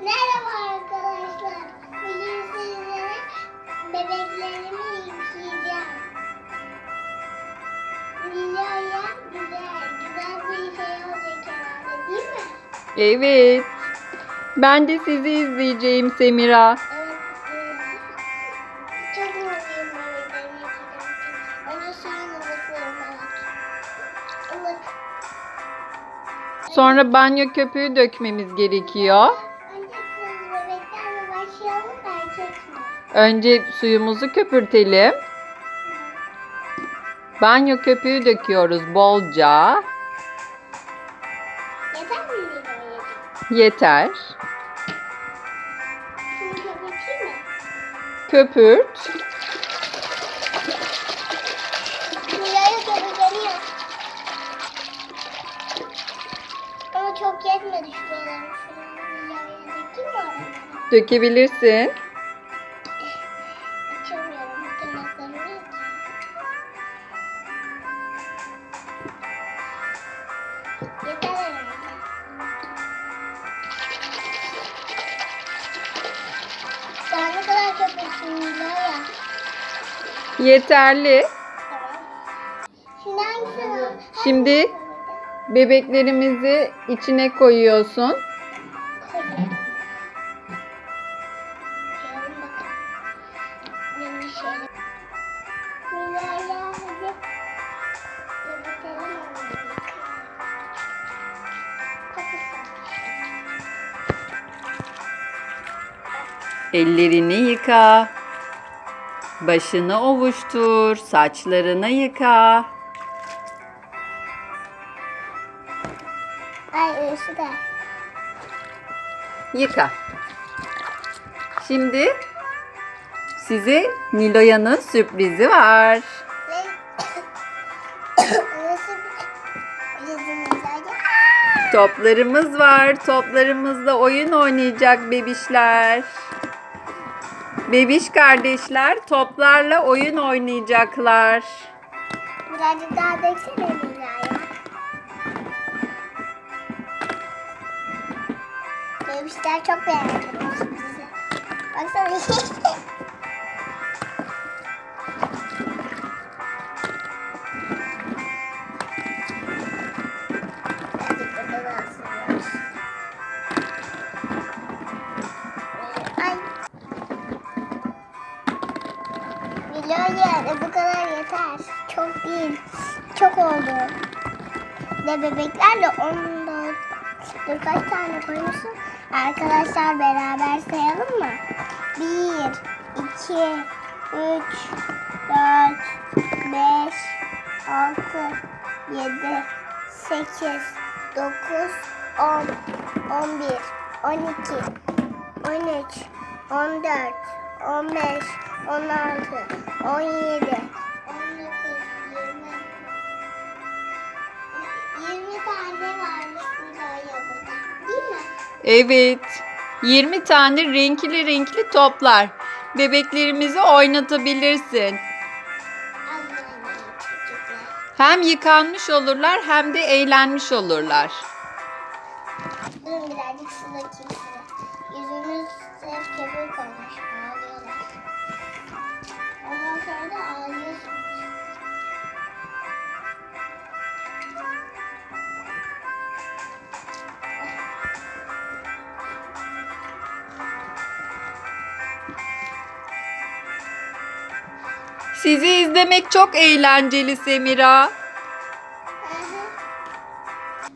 Merhaba arkadaşlar. Bugün sizlere bebeklerimi yıkayacağım. Nilo'ya güzel, güzel bir şey olacak herhalde değil mi? Evet. Ben de sizi izleyeceğim Semira. Evet. Çok mutluyum bebeklerimi yıkayacağım. Önce ılıklığını aç. Ilık. Sonra banyo köpüğü dökmemiz gerekiyor. Önce suyumuzu köpürtelim. Banyo köpüğü döküyoruz bolca. Yeter mi? Yeter. Köpürt. Ama çok yetmedi mi oralara? Dökebilirsin. Yeterli. Şimdi bebeklerimizi içine koyuyorsun. Ellerini yıka. Başını ovuştur. Saçlarını yıka. Ay da. Yıka. Şimdi size Niloya'nın sürprizi var. Toplarımız var. Toplarımızla oyun oynayacak bebişler. Bebiş kardeşler toplarla oyun oynayacaklar. Birazcık daha döksene Nilay'a. Bebişler çok beğendi. Baksana. Milyon bu kadar yeter. Çok değil. Çok oldu. Ve bebekler de 14. Dur kaç tane koymuşsun? Arkadaşlar beraber sayalım mı? 1, 2, 3, 4, 5, 6, 7, 8, 9, 10, 11, 12, 13, 14, 15, 16, 17, 19, 20. 20 tane varmış Nilo'ya burada. Değil mi? Evet. 20 tane renkli renkli toplar. Bebeklerimizi oynatabilirsin. Hem yıkanmış olurlar hem de eğlenmiş olurlar. Durun birazcık su dökeyim size. Yüzünüz hep köpük olmuş. Sizi izlemek çok eğlenceli Semira.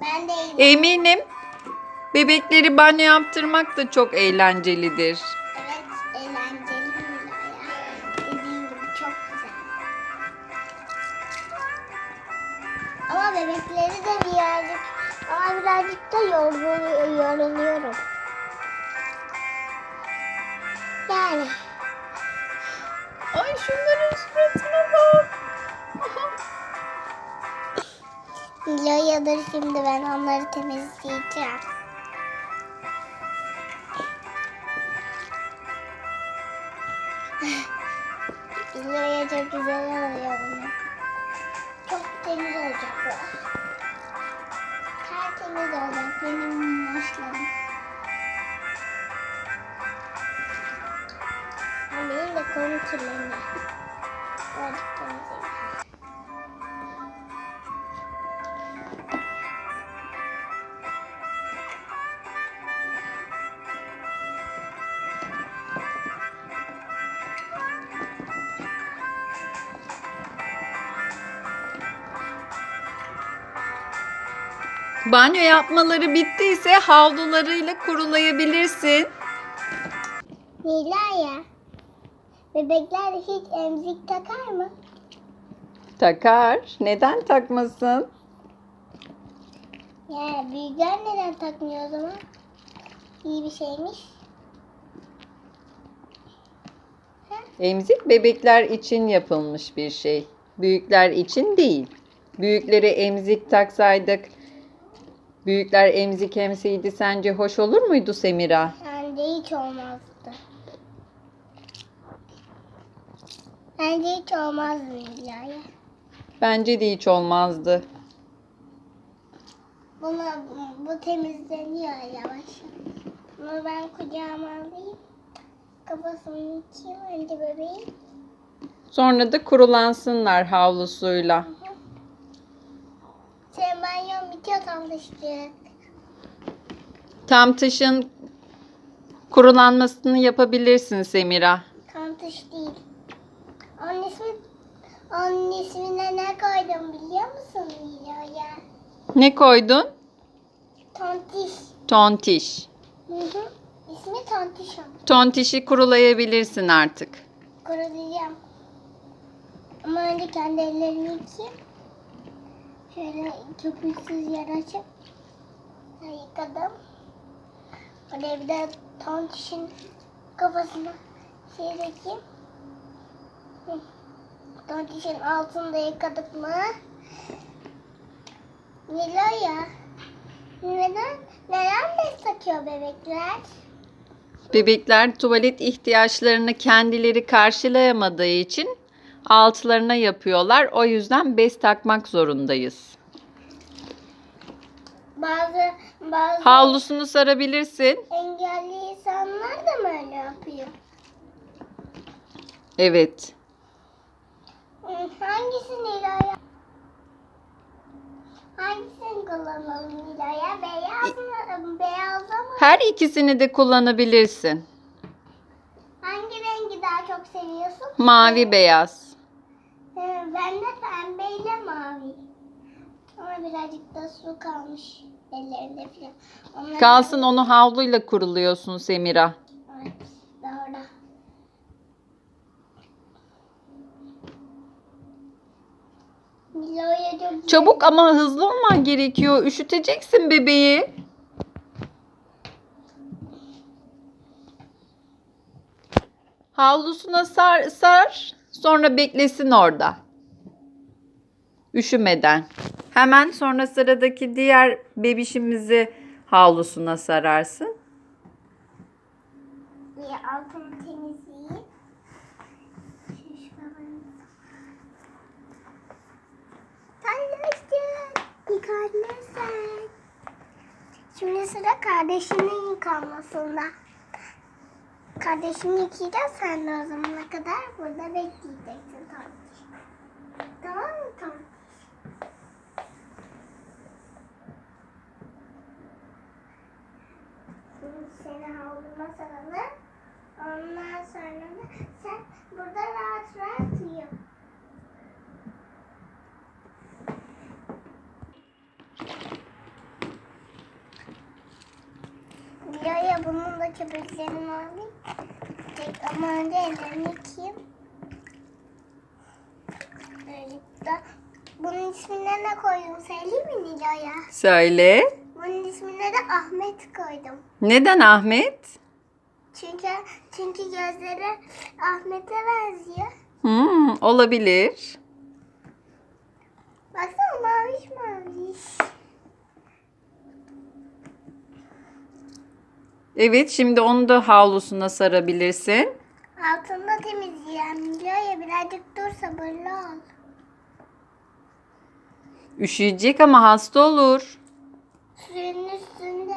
Ben de iyiyim. Eminim bebekleri banyo yaptırmak da çok eğlencelidir. Evet, eğlenceli. Dediğin gibi çok güzel. Ama bebekleri de birazcık, ama birazcık da yorgun, yoruluyorum. Ay şunların suratına bak. Nilo'yadır şimdi ben onları temizleyeceğim. Nilo'ya çok güzel oluyor bunu. Çok temiz olacak bu. Tertemiz olacak benim minnoşlarım. Konu kirleniyor. Birazcık temizleyelim. Banyo yapmaları bittiyse havlularıyla kurulayabilirsin. Nilaya, bebekler hiç emzik takar mı? Takar. Neden takmasın? Ya büyükler neden takmıyor o zaman? İyi bir şeymiş. Emzik bebekler için yapılmış bir şey. Büyükler için değil. Büyüklere emzik taksaydık, büyükler emzik emseydi sence hoş olur muydu Semira? Bence hiç olmazdı. Bence hiç olmazdı Nilaya. Bence de hiç olmazdı. Buna, bu temizleniyor yavaş. Bunu ben kucağıma alayım. Kafasını içeyim önce bebeğin. Sonra da kurulansınlar havlusuyla. Senin banyon bitiyor tanıştık. Tam taşın kurulanmasını yapabilirsin Semira. Tantış değil. Onun ismi, onun ismine ne koydum biliyor musun Nilaya? Ne koydun? Tontiş. Tontiş. Hı hı. İsmi Tontiş onun. Tontişi kurulayabilirsin artık. Kurulayacağım. Ama önce kendi ellerimi yıkayayım. Şöyle köpüksüz yer açıp yıkadım. Oraya bir de tontişin kafasına şey dökeyim. Tontişin altını da yıkadık mı? Niloya. Neden? Neden bez takıyor bebekler? Bebekler tuvalet ihtiyaçlarını kendileri karşılayamadığı için altlarına yapıyorlar. O yüzden bez takmak zorundayız. Bazı bazı Havlusunu sarabilirsin. engelli insanlar da mı öyle yapıyor? Evet. Hı, Hangisi Nilo'ya? Hangisini kullanalım Nilo'ya? Beyaz mı? Beyaz mı? Her ikisini de kullanabilirsin. Hangi rengi daha çok seviyorsun? Mavi beyaz. Ben de pembeyle mavi. Ama birazcık da su kalmış ellerinde falan. Onları- Kalsın onu havluyla kuruluyorsun Semira. Çabuk ama hızlı olman gerekiyor. Üşüteceksin bebeği. Havlusuna sar, sar. Sonra beklesin orada. Üşümeden. Hemen sonra sıradaki diğer bebişimizi havlusuna sararsın. Şimdi sıra kardeşinin yıkanmasında. Kardeşini yıkayacağız sen de o zamana kadar burada bekleyeceksin Tanış. Tamam mı? Şimdi seni havluma saralım. Ondan sonra da sen burada rahat rahat uyu. Bunun da köpeklerini alayım. Ama önce ellerimi yıkayayım. Böylelikle. Bunun ismine ne koydum söyleyeyim mi Nilo'ya? Söyle. Bunun ismine de Ahmet koydum. Neden Ahmet? Çünkü çünkü gözleri Ahmet'e benziyor. Hmm, olabilir. Baksana maviş maviş. Evet şimdi onu da havlusuna sarabilirsin. Altında temizleyen Nilo'ya birazcık dur sabırlı ol. Üşüyecek ama hasta olur. Suyun üstünde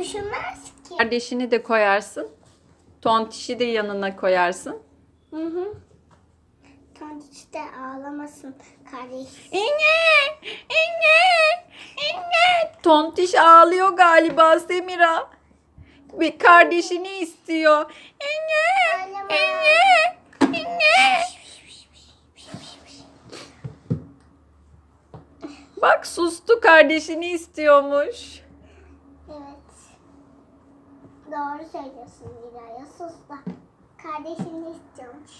üşümez ki. Kardeşini de koyarsın. Tontişi de yanına koyarsın. Hı hı. Tontiç de ağlamasın kardeş. İnge! İnge! İnge! Tontiş ağlıyor galiba Semira. Bir kardeşini istiyor. Ağlama. İnge! İnge! Bak sustu kardeşini istiyormuş. Evet. Doğru söylüyorsun Miray'a. Sus da. Kardeşini istiyormuş.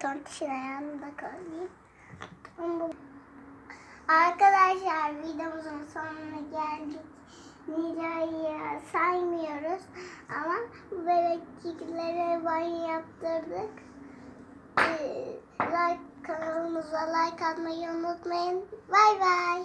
Tontişin ayağını da koyayım. Ama bu- Arkadaşlar videomuzun sonuna geldik. Miray'ı saymıyoruz ama bu bebekçiklere banyo yaptırdık. Ee, like kanalımıza like atmayı unutmayın. Bay bay.